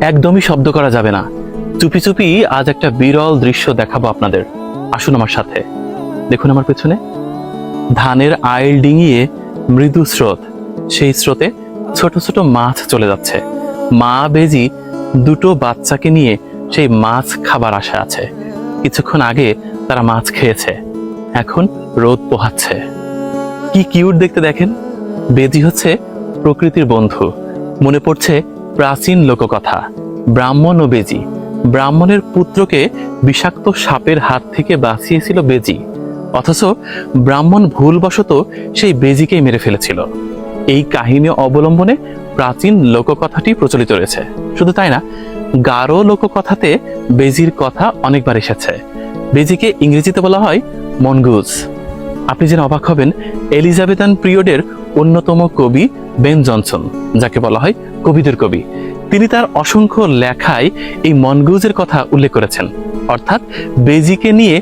একদমই শব্দ করা যাবে না। চুপি চুপি আজ একটা বিরল দৃশ্য দেখাবো আপনাদের। আসুন আমার সাথে। দেখুন আমার পেছনে। ধানের আইল ডিঙিয়ে মৃদু স্রোত। সেই স্রোতে ছোট ছোট মাছ চলে যাচ্ছে। মা বেজি দুটো বাচ্চাকে নিয়ে সেই মাছ খাবার আশা আছে। কিছুক্ষণ আগে তারা মাছ খেয়েছে। এখন রোদ পোহাচ্ছে। কি কিউট দেখতে দেখেন? বেজি হচ্ছে প্রকৃতির বন্ধু। মনে পড়ছে প্রাচীন লোককথা, ব্রাহ্মণ ও বেজি। ব্রাহ্মণের পুত্রকে বিষাক্ত সাপের হাত থেকে বাঁচিয়েছিল বেজি। অথচ ব্রাহ্মণ ভুলবশত সেই বেজিকেই মেরে ফেলেছিল। এই কাহিনী অবলম্বনে প্রাচীন লোককথাটি প্রচলিত রয়েছে। শুধু তাই না, গারো লোককথাতে বেজির কথা অনেকবার এসেছে। বেজিকে ইংরেজিতে বলা হয় মনগুজ। আপনি যেন অবাক হবেন, এলিজাবেথান পিরিয়ডের অন্যতম কবি বেন জনসন, যাকে বলা হয় কবিদের কবি। তিনি তার অসংখ্য লেখায় এই মনগুজের কথা উল্লেখ করেছেন। অর্থাৎ বেজিকে নিয়ে